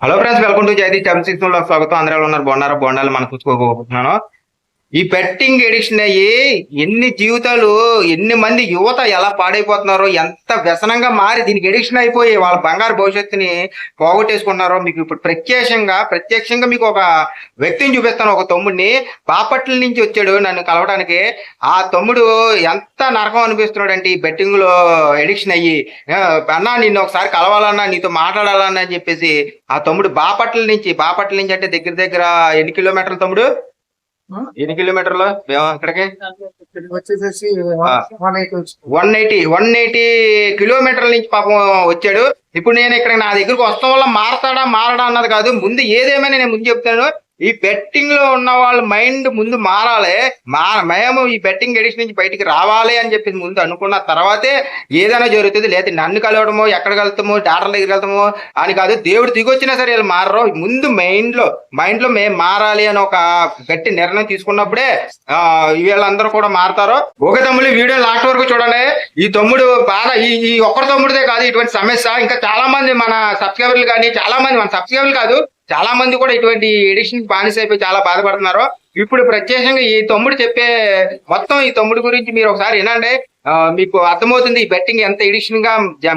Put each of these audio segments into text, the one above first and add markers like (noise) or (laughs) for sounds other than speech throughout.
Hello friends welcome to Zaidi టెంప్లో స్వాగతం. అందరూ ఉన్నారు? బాగున్నారా? బాగుండాలి మనం చూసుకోబోతున్నాను ఈ బెట్టింగ్ ఎడిక్షన్ అయ్యి ఎన్ని జీవితాలు ఎన్ని మంది యువత ఎలా పాడైపోతున్నారో ఎంత వ్యసనంగా మారి దీనికి ఎడిక్షన్ అయిపోయి వాళ్ళ బంగారు భవిష్యత్తుని పోగొట్టేసుకుంటున్నారో మీకు ఇప్పుడు ప్రత్యక్షంగా ప్రత్యక్షంగా మీకు ఒక వ్యక్తిని చూపిస్తాను. ఒక తమ్ముడిని బాపట్ల నుంచి వచ్చాడు నన్ను కలవడానికి. ఆ తమ్ముడు ఎంత నరకం అనిపిస్తున్నాడు అంటే ఈ బెట్టింగ్లో ఎడిక్షన్ అయ్యి అన్నా నిన్ను ఒకసారి కలవాలన్నా నీతో మాట్లాడాలన్నా అని చెప్పేసి ఆ తమ్ముడు బాపట్ల నుంచి బాపట్ల నుంచి అంటే దగ్గర దగ్గర ఎన్ని కిలోమీటర్లు తమ్ముడు? ఎన్ని కిలోమీటర్లు? మేము ఇక్కడికి వచ్చేసేసి వన్ ఎయిటీ వన్ ఎయిటీ కిలోమీటర్ల నుంచి పాపం వచ్చాడు. ఇప్పుడు నేను ఇక్కడ నా దగ్గరకు వస్తాం వల్ల మారతాడా మారడా అన్నది కాదు. ముందు ఏదేమైనా నేను ముందు చెప్తాను. ఈ బెట్టింగ్లో ఉన్న వాళ్ళ మైండ్ ముందు మారాలి. మా మేము ఈ బెట్టింగ్ ఎడిషన్ నుంచి బయటికి రావాలి అని చెప్పి ముందు అనుకున్న తర్వాతే ఏదైనా జరుగుతుంది. లేదా నన్ను కలవడమో ఎక్కడికి వెళ్తామో డాక్టర్ దగ్గరికి వెళ్తామో అని కాదు దేవుడు దిగొచ్చినా సరే వీళ్ళు మారరు. ముందు మైండ్లో మైండ్లో మేము మారాలి అని ఒక గట్టి నిర్ణయం తీసుకున్నప్పుడే ఆ వీళ్ళందరూ కూడా మారతారు. ఒక తమ్ముడు వీడియో లాస్ట్ వరకు చూడండి. ఈ తమ్ముడు బాగా ఈ ఈ ఒక్కరి తమ్ముడిదే కాదు ఇటువంటి సమస్య. ఇంకా చాలా మంది మన సబ్స్క్రైబర్లు కానీ చాలా మంది మన సబ్స్క్రైబర్లు కాదు చాలా మంది కూడా ఇటువంటి ఎడిషన్ బానిస అయిపోయి చాలా బాధపడుతున్నారు. ఇప్పుడు ప్రత్యేకంగా ఈ తమ్ముడు చెప్పే మొత్తం ఈ తమ్ముడు గురించి మీరు ఒకసారి వినండి. మీకు అర్థమవుతుంది ఈ బెట్టింగ్ ఎంత ఎడిషన్గా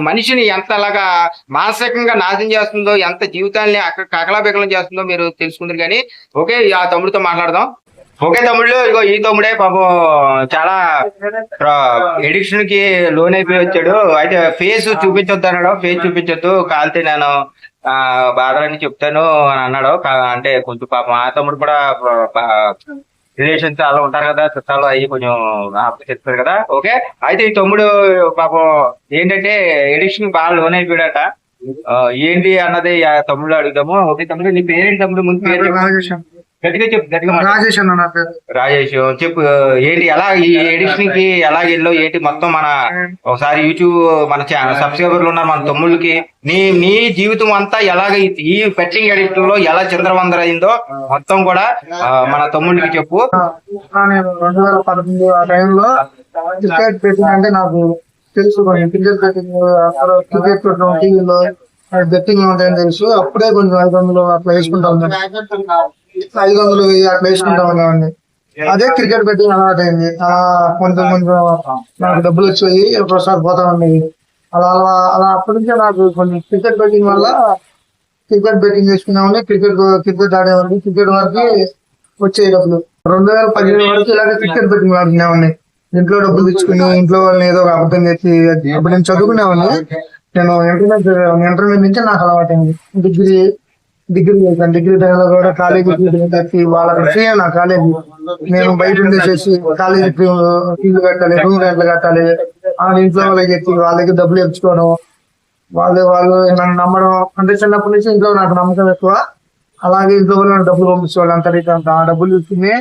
మనిషిని ఎంత అలాగా మానసికంగా నాశనం చేస్తుందో ఎంత జీవితాన్ని అక్క కకలాబికలం చేస్తుందో మీరు తెలుసుకుందరు కానీ ఓకే ఆ తమ్ముడితో మాట్లాడదాం. ఓకే తమ్ముళ్ళు ఇగో ఈ తమ్ముడే పాపం చాలా ఎడిక్షన్కి లోన్ అయిపోయి వచ్చాడు. అయితే ఫేస్ చూపించొద్దు అన్నాడు ఫేస్ చూపించొద్దు. కాలితే నేను ఆ బాధలని చెప్తాను అని అన్నాడు. అంటే కొంచెం పాపం ఆ తమ్ముడు కూడా రిలేషన్స్ అలా ఉంటారు కదా చుట్టాలు అవి కొంచెం చెప్తారు కదా. ఓకే? అయితే ఈ తమ్ముడు పాపం ఏంటంటే ఎడిక్షన్ బాగా లోన్ అయిపోయాడట. ఏంటి అన్నది తమ్ముడు అడుగుదాము. ఓకే తమ్ముడు నీ పేరేంటి తమ్ముడు? ముందు పేరు గట్టిగా చెప్పు గట్టిగా మాట్లాడు. రాజేష్ అన్న నా పేరు. రాజేష్ చెప్పు ఏంటి ఎలా ఈ ఎడిషన్కి ఎలా వెళ్ళో ఏంటి మొత్తం మన ఒకసారి యూట్యూబ్ మన సబ్స్క్రైబర్లు ఉన్న మన తమ్ముళ్ళకి. నీ నీ జీవితం అంతా ఎలాగ ఈ- ఈ బెట్టింగ్ ఎడిక్షన్లో ఎలా చంద్రవందర అయిందో మొత్తం కూడా ఆ, మన తమ్ముళ్ళకి చెప్పు. ఆ, నేను రెండు వేల పదకొండు ఆ టైంలో క్రికెట్ బెట్టింగ్ అంటే నాకు తెలుసు కొంచెం. క్రికెట్ అందరూ క్రికెట్ పెట్టడం టీవీలో బెట్టింగ్ ఉంటాయని తెలుసు. అప్పుడే కొంచెం ఐదు వందలు అట్లా వేసుకుంటా ఐదు వందలు వెయ్యి అట్లా వేసుకుంటా ఉన్నామండి అదే క్రికెట్ బెట్టింగ్ అలవాటు అయింది. అలా కొంచెం కొంచెం నాకు డబ్బులు వచ్చాయి ఒకసారి పోతా ఉండేవి. అలా అలా అలా అప్పటి నుంచే నాకు కొంచెం క్రికెట్ బెట్టింగ్ వల్ల క్రికెట్ బెట్టింగ్ చేసుకున్నామండి క్రికెట్ క్రికెట్ ఆడేవాడిని క్రికెట్ వరకు వచ్చే డబ్బులు. రెండు వేల పదిహేను వరకు ఇలాగే క్రికెట్ బెట్టింగ్ ఆడుకునేవాడిని. ఇంట్లో డబ్బులు తెచ్చుకుని ఇంట్లో వాళ్ళని ఏదో ఒక అబద్ధం చేసి అప్పుడు నేను చదువుకునేవాడిని. నేను ఇంటర్మీడియట్. ఇంటర్మీడియట్ నుంచి నాకు అలవాటైంది డిగ్రీ డిగ్రీ చేశాను. డిగ్రీ టైంలో కూడా కాలేజీ (laughs) ఫీజు వాళ్ళకి ఫ్రీ నా కాలేజీ నేను బయట ఉండేసేసి కాలేజీ ఫీజు కట్టాలి రూమ్ రెంట్లు కట్టాలి. ఆ ఇంట్లో వాళ్ళకి చెప్పి వాళ్ళకి డబ్బులు ఇచ్చుకోవడం. వాళ్ళు వాళ్ళు నన్ను నమ్మడం. అంటే చిన్నప్పటి నుంచి ఇంట్లో నాకు నమ్మకం ఎక్కువ. అలాగే ఇంట్లో వాళ్ళు డబ్బులు పంపించేవాళ్ళు. అంత రీతి అంత. ఆ డబ్బులు తీసుకుని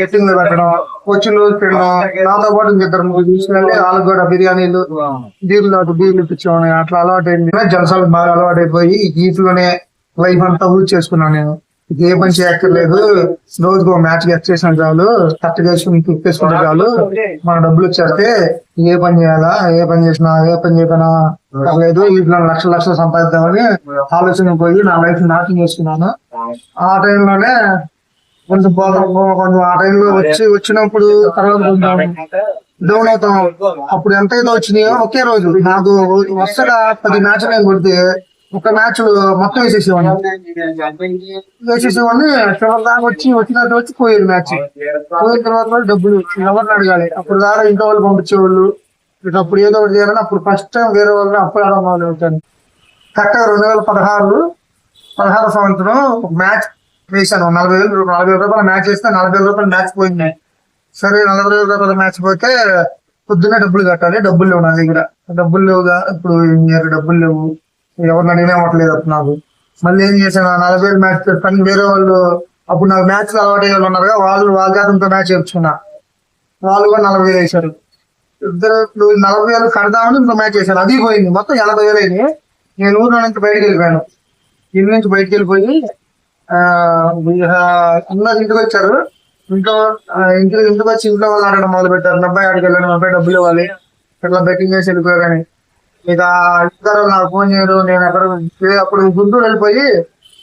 గెట్టింగ్ పెట్టడం వచ్చిన రోజు తినడం. నాతో పాటు ఇద్దరు ముగ్గురు తీసుకెళ్ళి వాళ్ళకి కూడా బిర్యానీలు బీర్లు బీర్లు ఇప్పించేవాడిని. అట్లా అలవాటు అయింది జలసాలకు బాగా అలవాటు అయిపోయి వీటిలోనే లైఫ్ అంతా ఊరి చేసుకున్నాను నేను. ఏ పని చేయక్కర్లేదు రోజుకు మ్యాచ్ గెట్ చేసిన చాలు. కరెక్ట్ చేసుకుని తిప్పేసుకుంటే చాలు. మన డబ్బులు వచ్చేస్తే ఏ పని చేయాలా? ఏ పని చేసినా ఏ పని చేయకపోయినా పర్లేదు. వీటిలో లక్షల లక్షలు సంపాదిద్దామని ఆలోచన పోయి నా లైఫ్ నాట్యం చేసుకున్నాను. ఆ టైంలోనే కొంచెం పోదాం కొంచెం ఆ టైంలో వచ్చి వచ్చినప్పుడు తర్వాత కొంచెం డౌన్ అవుతాం. అప్పుడు ఎంత అయితే వచ్చినాయో ఒకే రోజు. నాకు వరుసగా పది మ్యాచ్లు నేను కొడితే ఒక మ్యాచ్ మొత్తం వేసేసేవాడిని. వేసేసేవాడిని చివరి దాకా వచ్చి వచ్చినట్టు వచ్చి పోయేది మ్యాచ్. పోయిన తర్వాత డబ్బులు ఎవరిని అడగాలి? అప్పుడు దాకా ఇంట్లో వాళ్ళు పంపించేవాళ్ళు. ఇక అప్పుడు ఏదో ఒకటి చేయాలని అప్పుడు ఫస్ట్ టైం వేరే వాళ్ళని అప్పుడు ఆడమని ఉంటాను కరెక్ట్గా రెండు వేల పదహారు పదహారు సంవత్సరం ఒక మ్యాచ్ వేసాను నలభై వేలు నలభై వేల రూపాయల మ్యాచ్ వేస్తే నలభై వేల రూపాయల మ్యాచ్ పోయింది. సరే నలభై వేల రూపాయల మ్యాచ్ పోతే పొద్దున్నే డబ్బులు కట్టాలి. డబ్బులు లేవు నా దగ్గర. డబ్బులు లేవుగా ఇప్పుడు డబ్బులు లేవు. ఎవరిని అడిగినా అవ్వట్లేదు అప్పుడు నాకు. మళ్ళీ ఏం చేశాను? నలభై వేలు మ్యాచ్ కానీ వేరే వాళ్ళు అప్పుడు నాకు మ్యాచ్ అలవాటు అయ్యే వాళ్ళు ఉన్నారు వాళ్ళు వాళ్ళ జాతంతో మ్యాచ్ చేర్చుకున్నా వాళ్ళు కూడా నలభై వేలు వేశారు. ఇద్దరు నలభై వేలు కడదామని ఇంకో మ్యాచ్ వేశారు అది పోయింది. మొత్తం ఎనభై వేలు అయింది. నేను ఊర్లో నుంచి బయటకు వెళ్ళిపోయాను. ఇల్లు నుంచి బయటకు వెళ్ళిపోయి అందరు ఇంటికి వచ్చారు. ఇంట్లో ఇంట్లో ఇంటికి ఇంటికి వచ్చి ఇంట్లో వాళ్ళు ఆడడం మొదలు పెట్టారు అబ్బాయి ఆడికి వెళ్ళాను అబ్బాయి డబ్బులు ఇవ్వాలి. ఇట్లా బెట్టింగ్ చేసి వెళ్ళిపోయారని ఇక ఇద్దరు నాకు ఫోన్ చేయరు నేను అక్కడ అప్పుడు గుంటూరు వెళ్ళిపోయి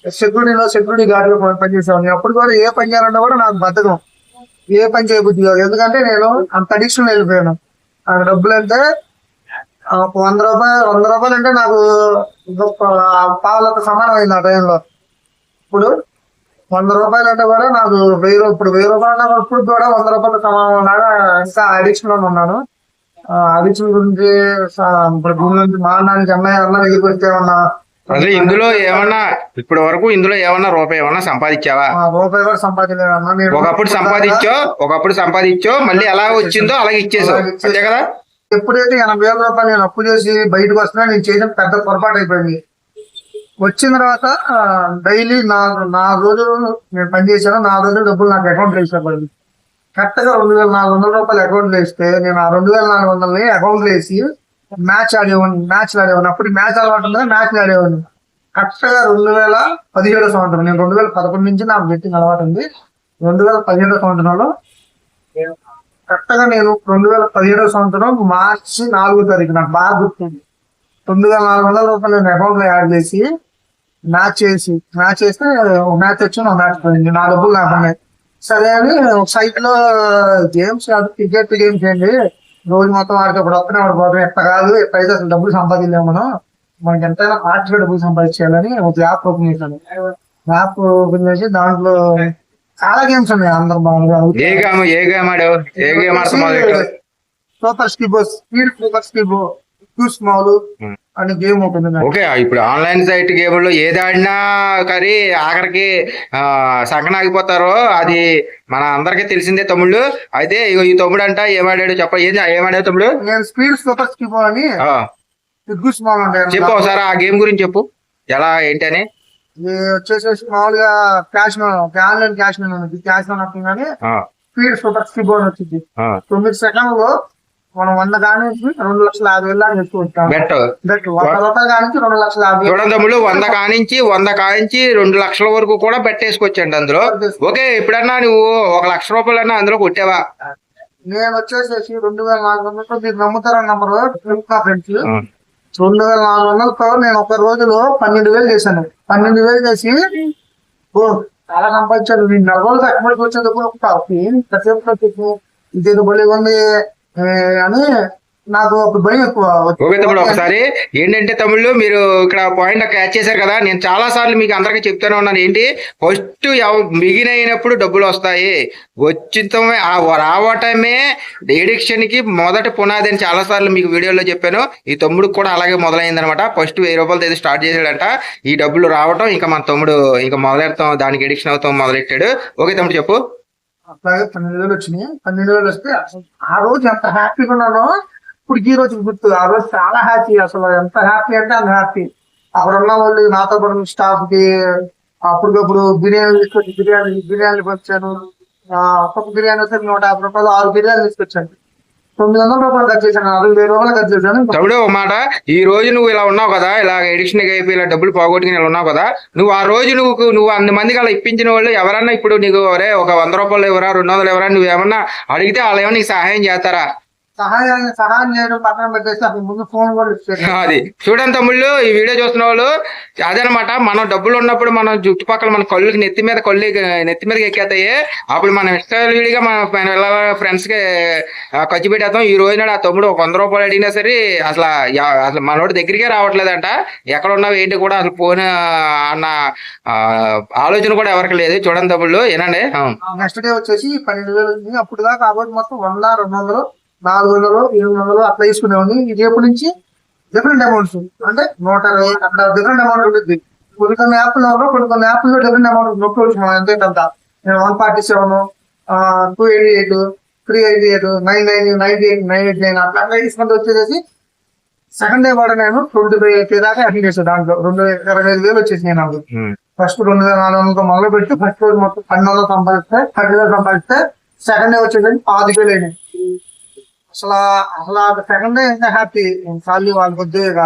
సెక్యూరిటీలో సెక్యూరిటీ గార్డ్లో పనిచేసేవాడిని. అప్పుడు కూడా ఏ పని చేయాలన్నా కూడా నాకు బద్ధకం ఏ పని చేయబుద్ధి కాదు. ఎందుకంటే నేను అంత అడిక్షన్ వెళ్ళిపోయాను. నాకు డబ్బులు అంటే ఆ, వంద రూపాయలు వంద రూపాయలు అంటే నాకు గొప్ప పావులకు సమానం అయింది ఆ టైంలో. ఇప్పుడు వంద రూపాయలు అంటే కూడా నాకు వెయ్యి ఇప్పుడు వెయ్యి రూపాయలు అంటే ఇప్పుడు కూడా వంద రూపాయలు సమానం లాగా ఇంకా అడిక్షన్లో ఉన్నాను. అడిక్షన్ గురించి ఇప్పుడు భూమి నుంచి మానడానికి అన్నయ్య అన్న దగ్గరికి వస్తే ఉన్నా అసలు ఇందులో ఏమన్నా ఇప్పటి వరకు ఇందులో ఏమన్నా రూపాయి ఏమన్నా సంపాదించావా? రూపాయి కూడా సంపాదించలేదు ఒకప్పుడు సంపాదించో ఒకప్పుడు సంపాదించో మళ్ళీ ఎలా వచ్చిందో అలాగే ఇచ్చేసావు. అంతే కదా? ఎప్పుడైతే ఎనభై వేల రూపాయలు నేను అప్పు చేసి బయటకు వస్తున్నా నేను చేసిన పెద్ద పొరపాటు అయిపోయింది. వచ్చిన తర్వాత డైలీ నా నా రోజు నేను పని చేశాను నా రోజు డబ్బులు నాకు అకౌంట్ వేసేపడింది కరెక్ట్గా రెండు వేల నాలుగు వందల రూపాయలు అకౌంట్ వేస్తే నేను ఆ రెండు వేల నాలుగు వందలని అకౌంట్ వేసి మ్యాచ్ ఆడేవాడిని మ్యాచ్ ఆడేవాడిని. అప్పుడు మ్యాచ్ అలవాటు ఉంది? మ్యాచ్ ఆడేవాడిని. కరెక్ట్గా రెండు వేల పదిహేడు సంవత్సరం నేను రెండు వేల పదకొండు నుంచి నాకు బెట్టింగ్ అలవాటు ఉంది. రెండు వేల పదిహేడో సంవత్సరంలో కరెక్ట్గా నేను రెండు వేల పదిహేడో సంవత్సరం మార్చి నాలుగో తారీఖు నాకు బాగా గుర్తుంది. తొమ్మిది వేల నాలుగు వందల రూపాయలు నేను అకౌంట్లో యాడ్ చేసి మ్యాచ్ చేసి మ్యాచ్ చేస్తే ఒక మ్యాచ్ వచ్చి ఒక మ్యాచ్ పోయింది. నా డబ్బులు నాకు ఉన్నాయి. సరే అని ఒక సైట్లో గేమ్స్ కాదు క్రికెట్ గేమ్స్ ఏంటి? రోజు మొత్తం వాడికి ఇప్పుడు వస్తూనే వాడు పోతాం ఎట్ట కాదు ఎట్లయితే అసలు డబ్బులు సంపాదించలేము మనం మనకి ఎంతైనా పార్టీలో డబ్బులు సంపాదించాలని ఒక యాప్ ఓపెన్ చేశాను. యాప్ ఓపెన్ చేసి దాంట్లో చాలా గేమ్స్ ఉన్నాయి అందరు బాగా ఏ గేమ్ ఏ గేమ్ ఆడావు? ఏ గేమ్ ఆడతా మొదలెట్టావు సూపర్ స్కీబో స్పీడ్ సూపర్ స్కీబో టూ స్మాల్. అనే గేమ్ ఉంటుంది. ఓకే ఇప్పుడు ఆన్లైన్ సైట్ గేమ్లో ఏది ఆడినా కానీ ఆఖరికి ఆ, సంకనాగిపోతారో అది మన అందరికీ తెలిసిందే తమ్ముళ్ళు. అయితే ఈ తమ్ముడు అంట ఏమాడాడు చెప్ప ఏది ఏమాడాడు తమ్ముడు? నేను స్పీడ్ సూపర్ స్కీబో అని చెప్పు ఒకసారి ఆ గేమ్ గురించి చెప్పు. ఎలా ఏంటని ఇది వచ్చేసి మామూలుగా క్యాష్ ఆన్లైన్ క్యాష్ క్యాష్ కానీ స్పీడ్ సూపర్ స్కీబో అని వచ్చింది. తొమ్మిది సెకండ్లో మనం వంద కాడి నుంచి రెండు లక్షల యాభై వేలు దాకా తెచ్చుకుంటాం. బెట్ బెట్ వంద రూపాయల కాడి నుంచి రెండు లక్షల యాభై తమ్ముళ్ళు వంద కానించి వంద కానించి రెండు లక్షల వరకు కూడా పెట్టేసుకొచ్చండి అందులో. ఓకే ఇప్పుడన్నా నువ్వు ఒక లక్ష రూపాయలన్నా అందులో కొట్టావా? నేను వచ్చేసేసి రెండు వేల నాలుగు వందలతో మీరు నమ్ముతారని నంబరు? ఫ్రెండ్స్ రెండు వేల నాలుగు వందలతో నేను ఒక రోజులో పన్నెండు వేలు చేశాను. పన్నెండు వేలు చేసి ఓ చాలా సంపాదించాను నేను నెల రోజులు కష్టపడికి వచ్చేటప్పుడు కాసేపు ఇదేదో బలి ఉంది ఏ, అని నాకు ఒక భయం ఎక్కువ ఓకే తమ్ముడు ఒకసారి ఏంటంటే తమ్ముళ్ళు మీరు ఇక్కడ పాయింట్ క్యాచ్ చేశారు కదా నేను చాలా సార్లు మీకు అందరికీ చెప్తూనే ఉన్నాను. ఏంటి? ఫస్ట్ మిగిలిన అయినప్పుడు డబ్బులు వస్తాయి. వచ్చితమే ఆ రావటమే ఎడిక్షన్కి మొదటి పునాది అని చాలా సార్లు మీకు వీడియోలో చెప్పాను. ఈ తమ్ముడు కూడా అలాగే మొదలైంది అనమాట ఫస్ట్ వెయ్యి రూపాయలతో ఏదో స్టార్ట్ చేశాడంట. ఈ డబ్బులు రావటం ఇంకా మన తమ్ముడు ఇంకా మొదలెడతాం దానికి ఎడిక్షన్ అవుతాం మొదలెట్టాడు. ఓకే తమ్ముడు చెప్పు. అట్లాగే పన్నెండు వేలు వచ్చినాయి. పన్నెండు వేలు వస్తే అసలు ఆ రోజు ఎంత హ్యాపీగా ఉన్నానో ఇప్పుడు ఈ రోజు గుర్తు. ఆ రోజు చాలా హ్యాపీ అసలు. ఎంత హ్యాపీ అంటే అంత హ్యాపీ. అక్కడ ఉన్న వాళ్ళు నాతో పాటు స్టాఫ్కి అప్పటికప్పుడు బిర్యానీ తీసుకొచ్చి బిర్యానీ బిర్యానీ పంచాను ఒక్కొక్క బిర్యానీ వస్తే నూట యాభై రూపాయలు ఆరు బిర్యానీ తీసుకొచ్చాను. తొమ్మిది వందల రూపాయలు ఖర్చు చేశాను అరవై రూపాయలు ఖర్చు చేశాను. తమ్ముడు ఒక మాట. ఈ రోజు నువ్వు ఇలా ఉన్నావు కదా ఇలా ఎడిక్షన్ అయిపోయి ఇలా డబ్బులు పోగొట్టుకుని ఇలా ఉన్నావు కదా నువ్వు ఆ రోజు నువ్వు నువ్వు అన్ని మందికి అలా ఇప్పించిన వాళ్ళు ఎవరన్నా ఇప్పుడు నీకు ఒరే ఒక వంద రూపాయలు ఎవరా రెండు వందలు ఎవరా నువ్వు ఏమన్నా అడిగితే వాళ్ళు ఏమన్నా నీకు సహాయం చేస్తారా? సహాయం సహాయం చేయడం పక్కన పెట్టేసి అసలు ముందు ఫోన్ కూడా అది. చూడండి తమ్ముళ్ళు ఈ వీడియో చూస్తున్న వాళ్ళు అదనమాట మనం డబ్బులు ఉన్నప్పుడు మనం చుట్టుపక్కల మన కళ్ళుకి నెత్తి మీద కళ్ళు నెత్తి మీదకి ఎక్కేతాయి. అప్పుడు మనం ఇష్టవిడిగా మన ఫ్రెండ్స్కి ఖర్చు పెట్టేస్తాం. ఈ రోజు నాడు ఆ తమ్ముడు ఒక వంద రూపాయలు అడిగినా సరే అసలు అసలు మనోడి దగ్గరికే రావట్లేదంట. ఎక్కడ ఉన్నావు ఏంటి కూడా అసలు ఫోన్ అన్న ఆలోచన కూడా ఎవరికి లేదు. చూడండి తమ్ముళ్ళు ఏనండి. నెక్స్ట్ డే వచ్చేసి పన్నెండు వేలు అప్పుడు దాకా కాబట్టి మొత్తం వంద రెండు వందలు నాలుగు వందలు ఎనిమిది వందలు అట్లా తీసుకునేవాడిని. ఇది ఎప్పటి నుంచి డిఫరెంట్ అమౌంట్స్ అంటే నూట ఇరవై అట్లా డిఫరెంట్ అమౌంట్ ఉంటుంది కొన్ని కొన్ని యాప్లు కొన్ని కొన్ని యాప్లో డిఫరెంట్ అమౌంట్ నొక్కోవచ్చు మనం ఎంత అంత. నేను one forty seven two eighty eight three eighty eight nine nine ninety eight nine eight nine అట్లా అట్లా తీసుకుంటూ వచ్చేసి సెకండ్ డే కూడా నేను ట్వంటీ ఫైవ్ ఎయిటీ దాకా అటెండ్ చేసాను దాంట్లో. రెండు ఇరవై ఐదు వేలు వచ్చేసినాయి నాకు. ఫస్ట్ రెండు వేల నాలుగు వందలతో మొదలు పెట్టి ఫస్ట్ రోజు మొత్తం పన్నెండు వందలు సంపాదిస్తే పది వేలు సంపాదిస్తే సెకండ్ డే వచ్చేసరికి పాతి వేలు అయినాయి. అసలు అసలు సెకండ్ డే ఇంకా హ్యాపీ. ఖాళీ వాళ్ళకి కొద్దిగా ఇక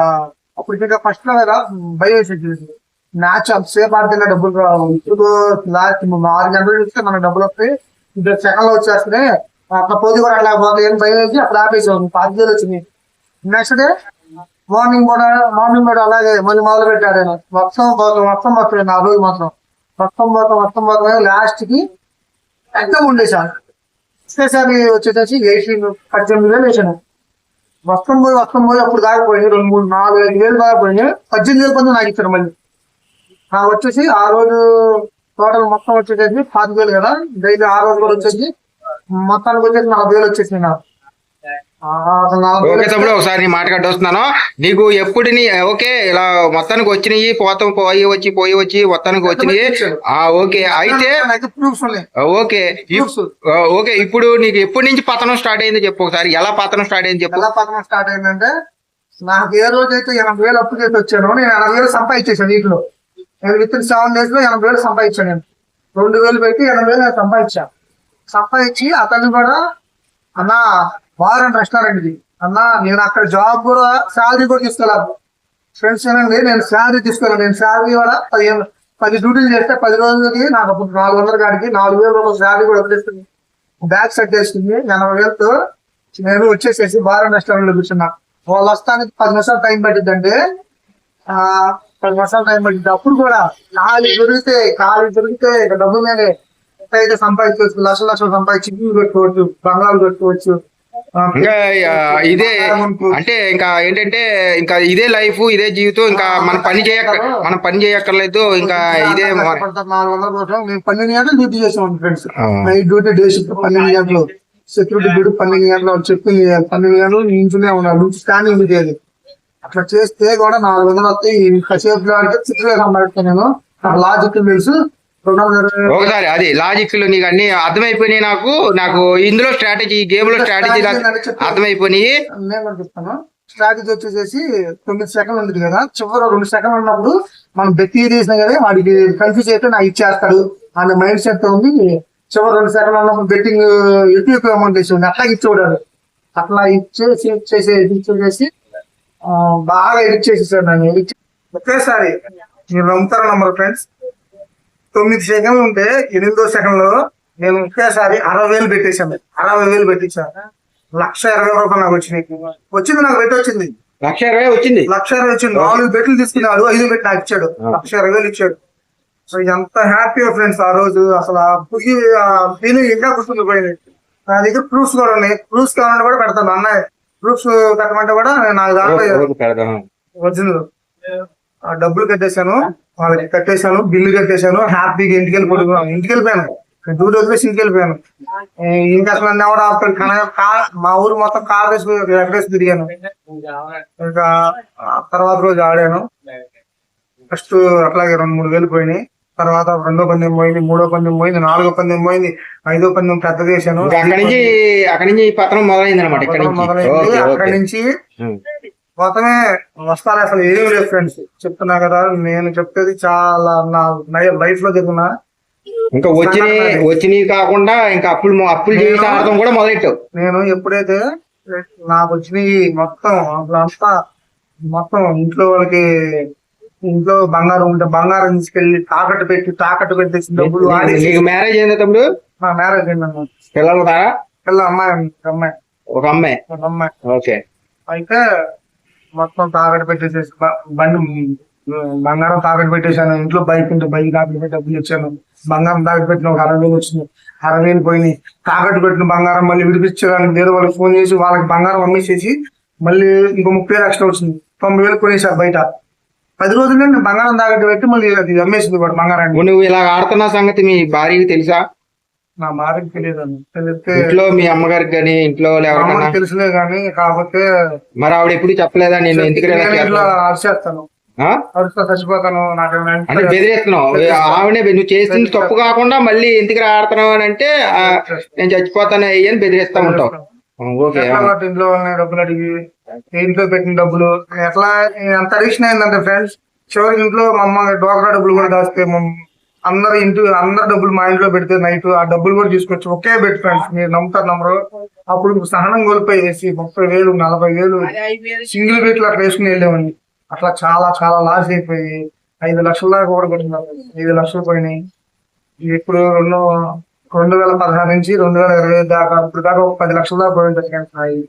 అప్పుడు ఇంకా ఫస్ట్లో కదా భయం వేసేది. మ్యాచ్ అంతసేపు ఆడితే డబ్బులు రావు. ఇప్పుడు లాస్ట్ ఆరు గంటలు చూస్తే మనకు డబ్బులు వస్తాయి. ఇప్పుడు సెకండ్లో వచ్చేస్తే అట్లా పోటీ కూడా అట్లా పోతే ఏం భయం వేసి అప్పుడు ఆపేసాం పార్టీలు వేలు వచ్చినాయి. నెక్స్ట్ డే మార్నింగ్ కూడా మార్నింగ్ కూడా అలాగే మళ్ళీ మొదలు పెట్టాడు ఆయన. మొత్తం పోతాం మొత్తం పోతాడు ఆ రోజు మాత్రం మొత్తం పోతాం మొత్తం పోతాం లాస్ట్కి ఎగ్జామ్ ఉండేసాను ఒకేసారి వచ్చేసి ఎయిటీన్ పద్దెనిమిది వేలు వేసాను. వస్త్రం పోయి వస్త్రం పోయి అప్పుడు దాకపోయింది రెండు మూడు నాలుగు ఐదు వేలు దాకపోయింది పద్దెనిమిది వేలు పొంది నాకు ఇచ్చారు మళ్ళీ. నాకు వచ్చేసి ఆ రోజు టోటల్ మొత్తం వచ్చేసి పాతిక వేలు కదా. డైలీ ఆ రోజు కూడా వచ్చేసి మొత్తానికి వచ్చేసి నలభై వేలు వచ్చేసింది నాకు. ఓకే తమ్ముడు ఒకసారి నీ మాట కట్టొస్తున్నాను నీకు ఎప్పుడు నీ ఓకే ఇలా మొత్తానికి వచ్చినాయి పోతాం పోయి వచ్చి పోయి వచ్చి మొత్తానికి వచ్చినాయి. ఆ ఓకే అయితే ఓకే ఓకే ఇప్పుడు నీకు ఎప్పటి నుంచి పతనం స్టార్ట్ అయిందో చెప్పు ఒకసారి. ఎలా పతనం స్టార్ట్ అయింది చెప్పు. ఎలా పథకం స్టార్ట్ అయిందంటే నాకు ఏ రోజు అయితే ఎనభై వేలు అప్పు చేసి వచ్చానో నేను ఎనభై వేలు సంపాదించేసాను వీటిలో. నేను విత్ ఇన్ సెవెన్ డేస్లో ఎనభై వేలు సంపాదించాను నేను. రెండు వేలు పెట్టి ఎనభై వేలు నేను సంపాదించా సంపాదించి అతన్ని కూడా అన్న వారన్ రెస్టారెంట్ ఇది. అన్న నేను అక్కడ జాబ్ కూడా శాలరీ కూడా తీసుకెళ్ళాను ఫ్రెండ్స్ ఏనండి నేను శాలరీ తీసుకెళ్ళాను నేను శాలరీ కూడా పదిహేను పది డ్యూటీలు చేస్తే పది రోజులకి నాకు అప్పుడు నాలుగు వందల కాడికి నాలుగు వేల రూపాయల శాలరీ కూడా వదిలేస్తుంది బ్యాగ్ సెట్ చేసుకుంది ఎనభై వేలతో నేను వచ్చేసేసి బార్ రెస్టారెంట్లో కూర్చున్నా. వాళ్ళు వస్తానికి పది నిమిషాలు టైం పట్టిద్దంటే ఆ పది నిమిషాలు టైం పట్టింది అప్పుడు కూడా ఖాళీ దొరికితే ఖాళీ దొరికితే డబ్బు మీద అయితే సంపాదించుకోవచ్చు లక్షలు లక్షలు సంపాదించి పెట్టుకోవచ్చు బంగాళాలు పెట్టుకోవచ్చు ఇంకా ఇదే అంటే ఇంకా ఏంటంటే ఇంకా ఇదే లైఫ్ ఇదే జీవితం ఇంకా మన పని చేయక మనం పని చేయక్కర్లేదు ఇంకా ఇదే నాలుగు వందల నేను పన్నెండు గంటలు డ్యూటీ చేసాను ఫ్రెండ్స్ డ్యూటీ డే షిఫ్ట్ పన్నెండు గంటలు. సెక్యూరిటీ డ్యూటీ పన్నెండు గంటలు చెప్పింది పన్నెండు గంటలు నించునే ఉన్నాడు స్కానింగ్ పెట్టేది అట్లా చేస్తే కూడా నాలుగు వందలు వస్తాయి. కసేపు అంటే చిత్రగా సంపాదిస్తాను నేను నాకు లాజిక్ తెలుసు. ఒకసారి అది లాజిక్లో నీకు అన్ని అర్థమైపోయినాయి నాకు. నాకు ఇందులో స్ట్రాటజీ గేమ్లో స్ట్రాటజీ అర్థమైపోయినాయి. స్ట్రాటజీ వచ్చేసేసి తొమ్మిది సెకండ్లు ఉంది కదా. చివరి రెండు సెకండ్లు ఉన్నప్పుడు మనం బెత్తి తీసిన కదా వాడికి కన్ఫ్యూజ్ అయితే నాకు ఇచ్చేస్తాడు అనే మైండ్ సెట్ ఉంది. చివరి రెండు సెకండ్లు ఉన్నప్పుడు బెట్టింగ్ ఎక్కువ ఎక్కువ అమౌంట్ వేసి అట్లా ఇచ్చేవాడు అట్లా ఇచ్చేసి ఇచ్చేసి ఇచ్చేసి బాగా ఎడిట్ చేసేసాడు నన్ను. ఒకేసారి మీరు నమ్ముతారు నంబర్ ఫ్రెండ్స్ తొమ్మిది సెకండ్లు ఉంటే ఎనిమిదో సెకండ్లో నేను ఒకేసారి అరవై వేలు పెట్టేశాను. అరవై వేలు పెట్టించాను లక్ష ఇరవై రూపాయలు నాకు వచ్చినాయి. వచ్చింది నాకు పెట్టి వచ్చింది. లక్ష ఇరవై వచ్చింది? లక్ష ఇరవై వచ్చింది. నాలుగు బెట్లు తీసుకున్నాడు ఐదు పెట్టి నాకు ఇచ్చాడు. లక్ష ఇరవై వేలు ఇచ్చాడు. సో ఎంత హ్యాపీ ఫ్రెండ్స్ ఆ రోజు. అసలు ఆ ఫీలింగ్ ఇంకా గుర్తుండిపోయింది. నా దగ్గర ప్రూఫ్స్ కూడా ఉన్నాయి. ప్రూఫ్స్ కావాలంటే కూడా పెడతాను. అన్నయ్య ప్రూఫ్స్ పెట్టమంటే కూడా నాకు దాంట్లో ఆ డబ్బులు కట్టేశాను. వాళ్ళకి కట్టేశాను బిల్లు కట్టేశాను హ్యాపీగా ఇంటికి వెళ్ళి పడుకున్నాను ఇంటికి వెళ్ళిపోయాను డ్యూటీ వదిలేసి ఇంటికి వెళ్ళిపోయాను ఇంకా అసలు నన్ను ఎవరు ఆపుతాడు మా ఊరు మొత్తం కార్ వేసి ఎక్కడేసి తిరిగాను. ఇంకా తర్వాత రోజు ఆడాను. ఫస్ట్ అట్లాగే రెండు మూడు వేలు పోయినాయి. తర్వాత రెండో పందెం పోయింది మూడో పందెం పోయింది నాలుగో పందెం పోయింది ఐదో పందెం పెద్ద చేశాను. అక్కడి నుంచి అక్కడి నుంచి పత్రం మొదలైంది. అనమాట మొదలైంది అక్కడి నుంచి. మొత్తమే వస్తారు అసలు. ఏం లేదు ఫ్రెండ్స్ చెప్తున్నా కదా నేను చెప్పేది చాలా నా లైఫ్లో జరిగిన ఇంకా వచ్చినాయి వచ్చినవి కాకుండా ఇంకా అప్పులు అప్పులు ఆడటం కూడా మొదలెట్టావు. నేను ఎప్పుడైతే నాకు వచ్చినాయి మొత్తం అంతా మొత్తం ఇంట్లో వాళ్ళకి ఇంట్లో బంగారం ఉంటే బంగారం తీసుకెళ్ళి తాకట్టు పెట్టి తాకట్టు పెట్టేసి డబ్బులు నీకు మ్యారేజ్ అయిందా తమ్ముడు? నా మ్యారేజ్ అయిందన్న పిల్లలు ఉన్నారా పిల్ల అమ్మాయి అమ్మాయి. ఒక అమ్మాయి. ఒక అమ్మాయి. ఓకే. అయితే మొత్తం తాకట్టు పెట్టేసేసి బండి బంగారం తాకట్టు పెట్టేశాను. ఇంట్లో బైక్ ఉంటే బైక్ తాకట్టు పెట్టి డబ్బులు ఇచ్చాను. బంగారం తాకట్టు పెట్టిన ఒక అరవై వేలు వచ్చింది అరవై వేలు పోయినాయి. తాకట్టు పెట్టిన బంగారం మళ్ళీ విడిపించడానికి వేరే వాళ్ళకి ఫోన్ చేసి వాళ్ళకి బంగారం అమ్మేసేసి మళ్ళీ ఇంకో ముప్పై వేలు వచ్చింది. తొంభై వేలు కొనేసారు బయట. పది రోజుల్లో బంగారం తాకట్టు పెట్టి మళ్ళీ అది అమ్మేసింది కూడా బంగారాన్ని. నువ్వు ఇలా ఆడుతున్న సంగతి మీ భార్యకి తెలుసా? నా మారికి తెలియదు తెలిస్తే ఇంట్లో మీ అమ్మగారికి కానీ ఇంట్లో వాళ్ళు అమ్మకి తెలుసులే కానీ కాకపోతే మరి ఆవిడ ఎప్పుడు చెప్పలేదా? నేను ఎందుకు ఇలా నేను ఇంట్లో చేస్తున్నావు? అరిచేస్తాను. ఆ? అరుస్తా చచ్చిపోతాను నాకు అంటే బెదిరిస్తున్నావు. ఆవిడే నువ్వు చేసింది తప్పు కాకుండా మళ్ళీ ఎందుకు ఆడుతున్నావు అని అంటే ఆ, నేను చచ్చిపోతాను అయ్యి అని బెదిరిస్తా ఉంటావు. ఆ, ఓకే ఎట్లా ఇంట్లో వాళ్ళని డబ్బులు అడిగి ఇంట్లో పెట్టిన డబ్బులు ఎట్లా ఎంత అడిక్షన్ అయిందంటే ఫ్రెండ్స్ చివరికి ఇంట్లో మా అమ్మ డోకరా డబ్బులు కూడా దాస్తే మా అందరు ఇంటి అందరు డబ్బులు మా ఇంట్లో పెడితే నైట్ ఆ డబ్బులు కూడా తీసుకొచ్చి ఒకే పెట్టి ఫ్రెండ్స్ మీరు నమ్ముతారు నమ్మరు. అప్పుడు సహనం కోల్పోయేసి ముప్పై వేలు నలభై వేలు సింగిల్ బెట్లు అట్లా వేసుకుని వెళ్ళేవాడిని. అట్లా చాలా చాలా లాస్ అయిపోయి ఐదు లక్షల దాకా కూడా కొట్టినాను ఐదు లక్షలు పోయినాయి. ఇప్పుడు రెండు రెండు వేల పదహారు నుంచి రెండు వేల ఇరవై దాకా ఇప్పుడు దాకా ఒక పది లక్షల దాకా పోయింది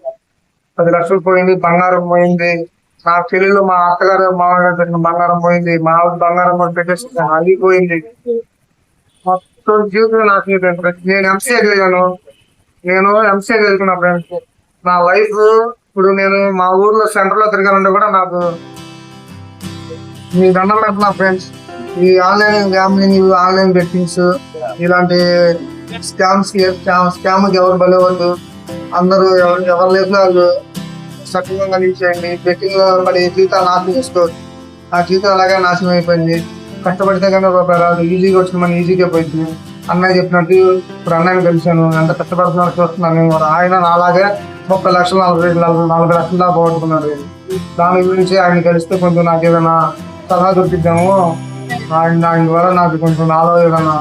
పది లక్షలు పోయింది బంగారం పోయింది నా పిల్లలు మా అత్తగారు మామగారు పెట్టిన బంగారం పోయింది. మా ఆవిడ బంగారం కూడా పెట్టేసి ఆగిపోయింది. మొత్తం జీవితం నాకు నేను ఎంసీఏ చదివాను. నేను ఎంసీఏ చదువుకున్నా ఫ్రెండ్స్. నా లైఫ్ ఇప్పుడు నేను మా ఊర్లో సెంటర్లో తిరగాలంటే కూడా నాకు మీ దండం పెడుతున్నా ఫ్రెండ్స్. ఈ ఆన్లైన్ గ్యామ్లింగ్ ఆన్లైన్ బెట్టింగ్స్ ఇలాంటి స్కామ్స్ స్కామ్ ఎవరు బలవద్దు అందరూ ఎవరు ఎవరు లేదు వాళ్ళు సక్రమంగా నిలిచేయండి బెట్టింగ్ పడి జీవితాలు నాశనం చేసుకోవచ్చు ఆ జీవితం అలాగే నాశనం అయిపోయింది. కష్టపడితే కానీ రూపాయి రాదు. ఈజీగా వచ్చిన మన ఈజీగా పోయింది. అన్నయ్య చెప్పినట్టు ఇప్పుడు అన్నయ్యని కలిశాను. ఎంత కష్టపడుతున్నారో చూస్తున్నాను ఆయన నాలాగే ముప్పై లక్షలు నలభై నలభై నాలుగు లక్షల దాకా పోగొట్టుకున్నాడు. దాని గురించి ఆయన కలిస్తే కొంచెం నాకు ఏదైనా సలహా దొరికిద్దాము. ఆయన ఆయన ద్వారా నాకు కొంచెం నాలో ఏదైనా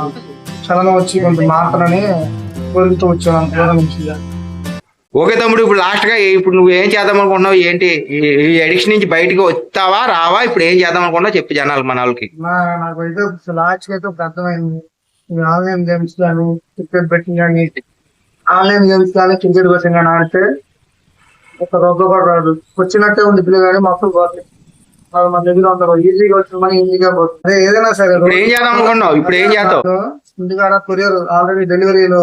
చలనం వచ్చి కొంచెం మాత్రని కోరుతూ వచ్చాను. అంత నుంచి ఓకే తమ్ముడు ఇప్పుడు లాస్ట్గా ఇప్పుడు నువ్వు ఏం చేద్దాం అనుకుంటున్నావు? ఏంటి? ఈ- అడిక్షన్ నుంచి బయటకు వస్తావా రావా? ఇప్పుడు ఏం చేద్దాం అనుకున్నావు చెప్పు జనాలు మన వాళ్ళకి. నా నాకు అయితే లాస్ట్ అయితే అర్థమైంది. ఆన్లైన్ గేమ్స్ కానీ క్రికెట్ బెట్టింగ్ కానీ ఆన్లైన్ గేమ్స్ కానీ క్రికెట్ బెట్టింగ్ కానీ ఆడితే ఒక కూడా రాదు. వచ్చినట్టే ఉంది పిల్లలు కానీ మొత్తం పోతుంది మన దగ్గర ఉంటారు ఈజీగా వచ్చిన మనీ ఈజీగా పోతుంది. అదే ఏదైనా సరే ఏం చేద్దాం అనుకున్నావు ఇప్పుడు ఏం చేస్తావు? ఇంటికాడ కొరియర్ ఆల్రెడీ డెలివరీలో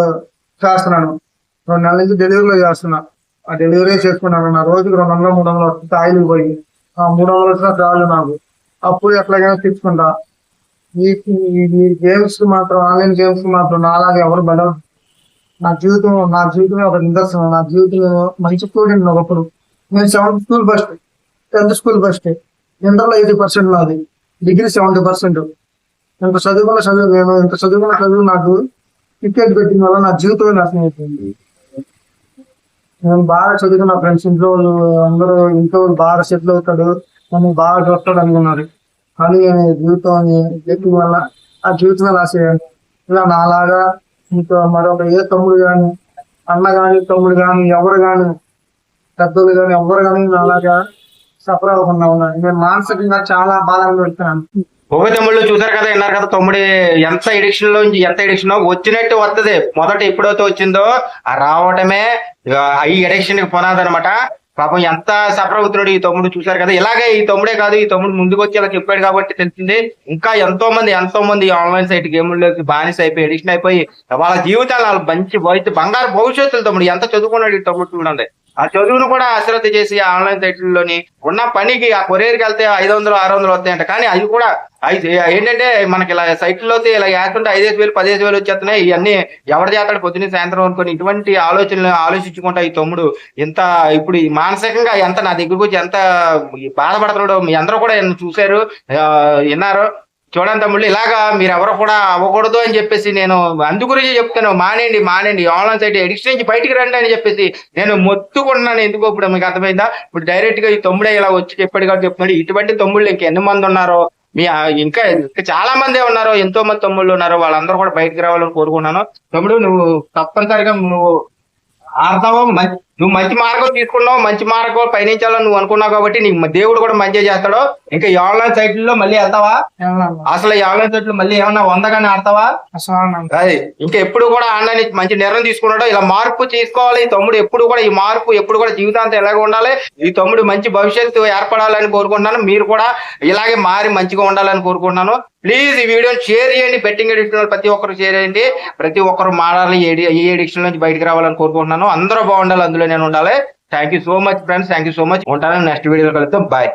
చేస్తున్నాను. రెండు నెలల నుంచి డెలివరీలో చేస్తున్నా. ఆ డెలివరీ చేసుకున్నాను. నా రోజుకి రెండు వందలు మూడు వందలు వస్తుంది ఆయిల్ పోయి ఆ మూడు వందలు వచ్చిన చాలు నాకు. అప్పుడు ఎట్లాగైనా తెచ్చుకుంటా. ఈ గేమ్స్ మాత్రం ఆన్లైన్ గేమ్స్ మాత్రం నాలాగా ఎవరు బలం. నా జీవితం నా జీవితమే ఒక నిదర్శనం. నా జీవితంలో మంచి స్టూడెంట్ ఒకప్పుడు. నేను seventh school first tenth school first ఇంటర్లో ఎయిటీ పర్సెంట్ నాది. డిగ్రీ సెవెంటీ పర్సెంట్ ఇంత చదువుకున్న చదువు నేను ఇంత చదువుకున్న చదువు నాకు క్రికెట్ పెట్టిన వల్ల నా జీవితమే నాశనం అయిపోయింది. నేను బాగా చదువుకున్న ఫ్రెండ్స్ ఇంట్లో వాళ్ళు అందరూ ఇంట్లో బాగా సెటిల్ అవుతాడు నన్ను బాగా చూస్తాడు అనుకున్నారు. కానీ నేను జీవితం ఎక్కిన వల్ల ఆ జీవితమే రాసేయాలి ఇలా నాలాగా ఇంకా మరొక ఏ తమ్ముడు కానీ అన్న కానీ తమ్ముడు కానీ ఎవరు కానీ పెద్దలు కానీ ఎవరు కానీ నాలాగా సఫర్ అవ్వకుండా ఉన్నారు. నేను మానసికంగా చాలా బాధ పెడుతున్నాను. ఓకే తమ్ముళ్ళు చూసారు కదా విన్నారు కదా తమ్ముడు ఎంత ఎడిక్షన్లో నుంచి ఎంత ఎడిక్షన్ వచ్చినట్టు వస్తుంది మొదట ఎప్పుడైతే వచ్చిందో ఆ రావటమే ఈ ఎడిక్షన్కి పునాది అనమాట పాపం ఎంత సఫర్ అవుతున్నాడు ఈ తమ్ముడు చూసారు కదా. ఇలాగే ఈ తమ్ముడే కాదు ఈ తమ్ముడు ముందుకు వచ్చి ఇలా చెప్పాడు కాబట్టి తెలిసింది. ఇంకా ఎంతో మంది ఎంతో మంది ఆన్లైన్ సైట్ గేముల్లోకి బానిస అయిపోయి ఎడిక్షన్ అయిపోయి వాళ్ళ జీవితాలు వాళ్ళ మంచి భవిష్యత్తు బంగారు భవిష్యత్తులు తమ్ముడు. ఎంత చదువుకున్నాడు ఈ తమ్ముడు చూడండి. ఆ చదువును కూడా అశ్రద్ధ చేసి ఆన్లైన్ సైట్లలోని ఉన్న పనికి ఆ కొరియర్కి వెళ్తే ఐదు వందలు ఆరు వందలు వస్తాయంట. కానీ అది కూడా అయితే ఏంటంటే మనకి ఇలా సైట్లో ఇలా వేస్తుంటే ఐదేసి వేలు పదిహేసి వేలు వచ్చేస్తున్నాయి. ఇవన్నీ ఎవరి చేస్తాడు? పొద్దున్న సాయంత్రం అనుకుని ఇటువంటి ఆలోచనలు ఆలోచించుకుంటా ఈ తమ్ముడు ఎంత ఇప్పుడు ఈ మానసికంగా ఎంత నా దగ్గరకు వచ్చి ఎంత బాధపడుతున్నాడో మీ అందరూ కూడా చూశారు విన్నారు. చూడండి తమ్ముళ్ళు ఇలాగా మీరు ఎవరు కూడా అవ్వకూడదు అని చెప్పేసి నేను అందు గురించి చెప్తాను. మానేయండి మానేయండి. ఆన్లైన్ సైట్ ఎడిక్షన్ నుంచి బయటికి రండి అని చెప్పేసి నేను మొత్తుకుంటున్నాను. ఎందుకో ఇప్పుడు మీకు అర్థమైందా? ఇప్పుడు డైరెక్ట్గా ఈ తమ్ముడే ఇలా వచ్చి చెప్పాడు కాబట్టి చెప్తున్నాడు. ఇటువంటి తమ్ముళ్ళు ఇంకెన్ని మంది ఉన్నారో? మీ ఇంకా ఇంకా చాలా మందే ఉన్నారు? ఎంతో మంది తమ్ముళ్ళు ఉన్నారు? వాళ్ళందరూ కూడా బయటకు రావాలని కోరుకున్నాను తమ్ముడు నువ్వు తప్పనిసరిగా నువ్వు ఆడతావో మంచి నువ్వు మంచి మార్గం తీసుకున్నావు మంచి మార్గం పయనించాలని నువ్వు అనుకున్నావు కాబట్టి నీకు దేవుడు కూడా మంచిగా చేస్తాడు. ఇంకా ఈ ఆన్లైన్ సైట్లలో మళ్ళీ వెళ్తావా? అసలు ఈ ఆన్లైన్ సైట్లు మళ్ళీ ఏమన్నా వందగానే ఆడతావా? అది ఇంకా ఎప్పుడు కూడా ఆన్లైన్ మంచి నిర్ణయం తీసుకున్నాడు. ఇలా మార్పు తీసుకోవాలి. ఈ తమ్ముడు ఎప్పుడు కూడా ఈ మార్పు ఎప్పుడు కూడా జీవితాంతం ఎలాగ ఉండాలి? ఈ తమ్ముడు మంచి భవిష్యత్తు ఏర్పడాలని కోరుకుంటున్నాను. మీరు కూడా ఇలాగే మారి మంచిగా ఉండాలని కోరుకుంటున్నాను. ప్లీజ్ ఈ వీడియోని షేర్ చేయండి. బెట్టింగ్ ఎడిక్షన్ ప్రతి ఒక్కరు షేర్ చేయండి. ప్రతి ఒక్కరు మారాలి ఏ ఎడి- ఎడిక్షన్ నుంచి బయటకు రావాలని కోరుకుంటున్నాను. అందరూ బాగుండాలి అందులో నేను ఉండాలి. Thank you so much friends thank you so much ఉంటాను. నెక్స్ట్ వీడియోలో కలుద్దాం. బాయ్